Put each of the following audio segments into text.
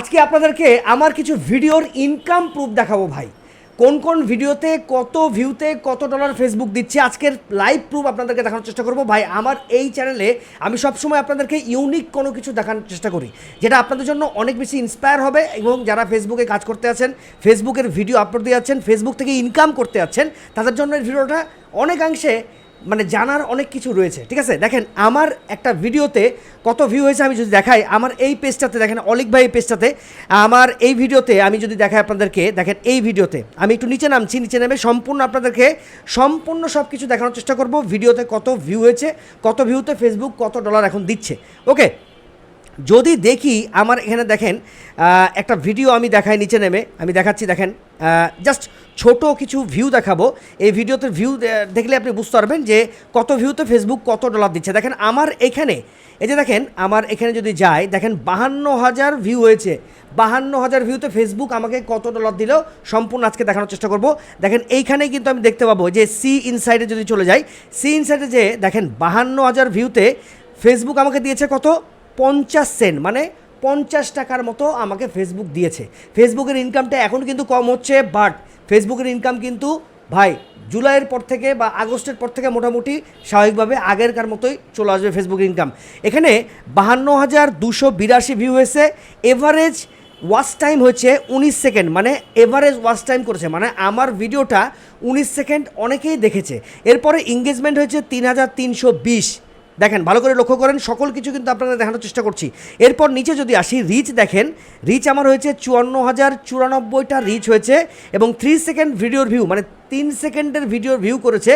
আজকে আপনাদেরকে আমার কিছু ভিডিওর ইনকাম প্রুফ দেখাবো ভাই। কোন কোন ভিডিওতে কত ভিউতে কত ডলার ফেসবুক দিচ্ছে আজকের লাইভ প্রুফ আপনাদেরকে দেখানোর চেষ্টা করব। ভাই, আমার এই চ্যানেলে আমি সবসময় আপনাদেরকে ইউনিক কোনো কিছু দেখানোর চেষ্টা করি, যেটা আপনাদের জন্য অনেক বেশি ইন্সপায়ার হবে এবং যারা ফেসবুকে কাজ করতে আছেন ফেসবুকের ভিডিও আপলোড দিয়ে যাচ্ছেন ফেসবুক থেকে ইনকাম করতে যাচ্ছেন, তাদের জন্য এই ভিডিওটা অনেকাংশে মানে জানার অনেক কিছু রয়েছে, ঠিক আছে? দেখেন, আমার একটা ভিডিওতে কত ভিউ হয়েছে আমি যদি দেখাই, আমার এই পেজটাতে দেখেন, অলিক ভাই এই পেজটাতে আমার এই ভিডিওতে আমি যদি দেখাই আপনাদেরকে, দেখেন, এই ভিডিওতে, আমি একটু নিচে নামছি, নিচে নামে সম্পূর্ণ আপনাদেরকে সম্পূর্ণ সব কিছু দেখানোর চেষ্টা করব, ভিডিওতে কত ভিউ হয়েছে, কত ভিউতে ফেসবুক কত ডলার এখন দিচ্ছে ওকে যদি দেখি আমার এখানে দেখেন একটা ভিডিও আমি দেখাই নিচে নেমে, আমি দেখাচ্ছি দেখেন জাস্ট ছোট কিছু ভিউ দেখাবো। এই ভিডিওতে ভিউ দেখলে আপনি বুঝতে পারবেন যে কত ভিউতে ফেসবুক কত ডলার দিচ্ছে। দেখেন আমার এখানে, এই যে দেখেন, আমার এখানে যদি যাই, দেখেন বাহান্ন হাজার ভিউ হয়েছে। বাহান্ন হাজার ভিউতে ফেসবুক আমাকে কত ডলার দিল, সম্পূর্ণ আজকে দেখানোর চেষ্টা করব। দেখেন এইখানে কিন্তু আমি দেখতে পাবো যে সি ইনসাইডে যদি চলে যাই সি ইনসাইডে যে দেখেন বাহান্ন হাজার ভিউতে ফেসবুক আমাকে দিয়েছে কত? পঞ্চাশ সেন্ট মানে পঞ্চাশ টাকার মতো আমাকে ফেসবুক দিয়েছে। ফেসবুকের ইনকামটা এখন কিন্তু কম হচ্ছে বাট ফেসবুকের ইনকাম কিন্তু ভাই, জুলাইয়ের পর থেকে বা আগস্টের পর থেকে মোটামুটি স্বাভাবিকভাবে আগেরকার মতোই চলে আসবে ফেসবুকের ইনকাম এখানে বাহান্ন হাজার দুশো বিরাশি ভিউ হয়েছে এভারেজ ওয়াচ টাইম হচ্ছে উনিশ সেকেন্ড মানে এভারেজ ওয়াচ টাইম করেছে মানে আমার ভিডিওটা উনিশ সেকেন্ড অনেকেই দেখেছে। এরপরে এঙ্গেজমেন্ট হয়েছে তিন হাজার তিনশো বিশ। দেখেন, ভালো করে লক্ষ্য করেন, সকল কিছু কিন্তু আপনাদের দেখানোর চেষ্টা করছি। এরপর নিচে যদি আসি রিচ দেখেন রিচ আমার হয়েছে চুয়ান্ন হাজার চুরানব্বইটা রিচ হয়েছে এবং থ্রি সেকেন্ড ভিডিওর ভিউ মানে তিন সেকেন্ডের ভিডিওর ভিউ করেছে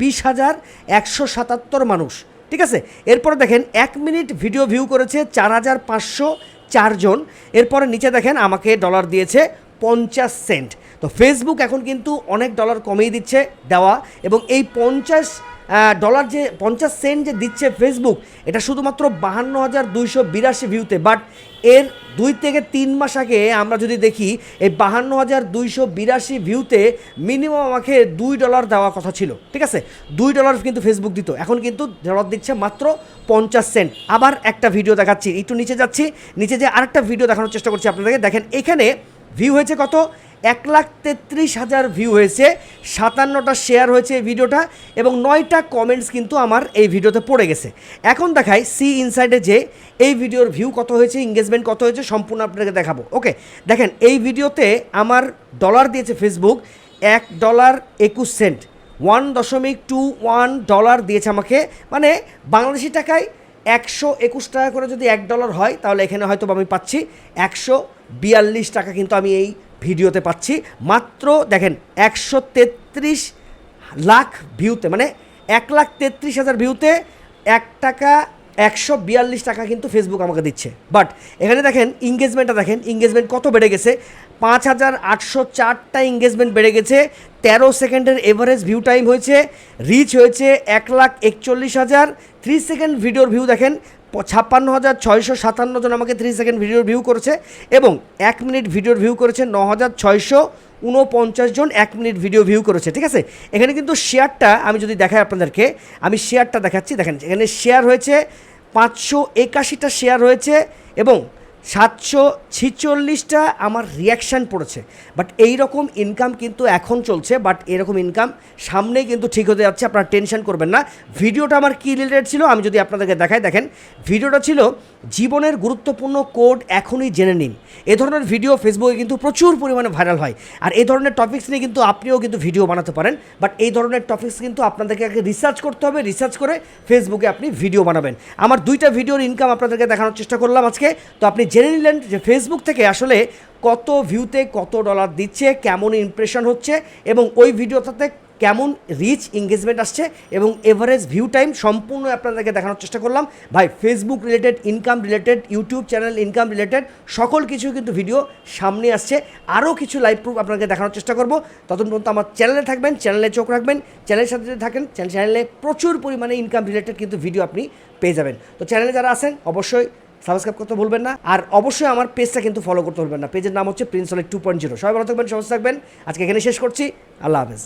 বিশ হাজার একশো সাতাত্তর মানুষ। ঠিক আছে? এরপর দেখেন, এক মিনিট ভিডিও ভিউ করেছে চার হাজার পাঁচশো চারজন এরপরে নিচে দেখেন, আমাকে ডলার দিয়েছে পঞ্চাশ সেন্ট তো ফেসবুক এখন কিন্তু অনেক ডলার কমিয়ে দিচ্ছে দেওয়া এবং এই পঞ্চাশ ডলার যে পঞ্চাশ সেন্ট যে দিচ্ছে ফেসবুক এটা শুধুমাত্র বাহান্ন হাজার দুইশো বিরাশি ভিউতে বাট এর দুই থেকে তিন মাস আগে আমরা যদি দেখি, এই বাহান্ন হাজার দুইশো বিরাশি ভিউতে মিনিমাম আমাকে দুই ডলার দেওয়ার কথা ছিল। ঠিক আছে? দুই ডলার কিন্তু ফেসবুক দিত। এখন কিন্তু ডলার দিচ্ছে মাত্র পঞ্চাশ সেন্ট আবার একটা ভিডিও দেখাচ্ছি। একটু নিচে যাচ্ছি। নিচে যে আরেকটা ভিডিও দেখানোর চেষ্টা করছি আপনাদেরকে। দেখেন, এখানে ভিউ হয়েছে কত? এক লাখ তেত্রিশ হাজার ভিউ হয়েছে। সাতান্নটা শেয়ার হয়েছে এই ভিডিওটা এবং নয়টা কমেন্টস কিন্তু আমার এই ভিডিওতে পড়ে গেছে। এখন দেখাই সি ইনসাইডে যে এই ভিডিওর ভিউ কত হয়েছে এঙ্গেজমেন্ট কত হয়েছে, সম্পূর্ণ আপনাকে দেখাবো। ওকে দেখেন, এই ভিডিওতে আমার ডলার দিয়েছে ফেসবুক এক ডলার একুশ সেন্ট ওয়ান দশমিক টু ওয়ান ডলার দিয়েছে আমাকে। মানে বাংলাদেশি টাকায় একশো একুশ টাকা করে যদি এক ডলার হয়, তাহলে এখানে হয়তো আমি পাচ্ছি একশো বিয়াল্লিশ টাকা কিন্তু আমি এই ভিডিওতে পাচ্ছি। মাত্র দেখেন, একশো তেত্রিশ লাখ ভিউতে মানে এক লাখ তেত্রিশ হাজার ভিউতে এক টাকা একশো বিয়াল্লিশ টাকা কিন্তু ফেসবুক আমাকে দিচ্ছে। বাট এখানে দেখেন ইংগেজমেন্টটা দেখেন ইংগেজমেন্ট কত বেড়ে গেছে? পাঁচ হাজার আটশো চারটা ইংগেজমেন্ট বেড়ে গেছে। তেরো সেকেন্ডের এভারেজ ভিউ টাইম হয়েছে। রিচ হয়েছে এক লাখ একচল্লিশ হাজার। থ্রি সেকেন্ড ভিডিওর ভিউ দেখেন, ছাপ্পান্ন হাজার ছয়শো সাতান্ন জন আমাকে থ্রি সেকেন্ড ভিডিওর ভিউ করেছে এবং এক মিনিট ভিডিওর ভিউ করেছে ন হাজার ছয়শো উনপঞ্চাশ জন এক মিনিট ভিডিও ভিউ করেছে, ঠিক আছে? এখানে কিন্তু শেয়ারটা আমি যদি দেখাই আপনাদেরকে, আমি শেয়ারটা দেখাচ্ছি। দেখেন, এখানে শেয়ার হয়েছে পাঁচশো একাশিটা শেয়ার হয়েছে এবং সাতশো ছিচল্লিশটা আমার রিয়াকশান পড়েছে। বাট এই রকম ইনকাম কিন্তু এখন চলছে বাট এরকম ইনকাম সামনেই কিন্তু ঠিক হতে যাচ্ছে, আপনারা টেনশন করবেন না। ভিডিওটা আমার কী রিলেটেড ছিল, আমি যদি আপনাদেরকে দেখাই, দেখেন। ভিডিওটা ছিল, জীবনের গুরুত্বপূর্ণ কোড এখনই জেনে নিন। এ ধরনের ভিডিও ফেসবুকে কিন্তু প্রচুর পরিমাণে ভাইরাল হয়। আর এই ধরনের টপিক্স নিয়ে কিন্তু আপনিও কিন্তু ভিডিও বানাতে পারেন। বাট এই ধরনের টপিক্স কিন্তু আপনাদেরকে আগে রিসার্চ করতে হবে রিসার্চ করে ফেসবুকে আপনি ভিডিও বানাবেন। আমার দুইটা ভিডিওর ইনকাম আপনাদেরকে দেখানোর চেষ্টা করলাম আজকে। তো আপনি জেনে নিলেন যে ফেসবুক থেকে আসলে কত ভিউতে কত ডলার দিচ্ছে, কেমন ইমপ্রেশন হচ্ছে এবং ওই ভিডিওটাতে কেমন রিচ এঙ্গেজমেন্ট আসছে এবং এভারেজ ভিউ টাইম সম্পূর্ণ আপনাদেরকে দেখানোর চেষ্টা করলাম। ভাই Facebook related income related YouTube channel income related সকল কিছু কিন্তু ভিডিও সামনে আসছে। আরও কিছু লাইভ প্রুফ আপনাকে দেখানোর চেষ্টা করব। ততক্ষণ পর্যন্ত আমার চ্যানেলে থাকবেন চ্যানেলে চোখ রাখবেন চ্যানেলের সাথে যদি থাকেন চ্যানেলে প্রচুর পরিমাণে ইনকাম রিলেটেড কিন্তু ভিডিও আপনি পেয়ে যাবেন। তো চ্যানেলে যারা আছেন, অবশ্যই সাবস্ক্রাইব করতে ভুলবেন না। আর অবশ্যই আমার পেজটা কিন্তু ফলো করতে ভুলবেন না। পেজের নাম হচ্ছে প্রিন্স টু পয়েন্ট জিরো সবাই ভালো থাকবেন সবাই থাকবেন। আজকে এখানে শেষ করছি। আল্লাহ হাফেজ।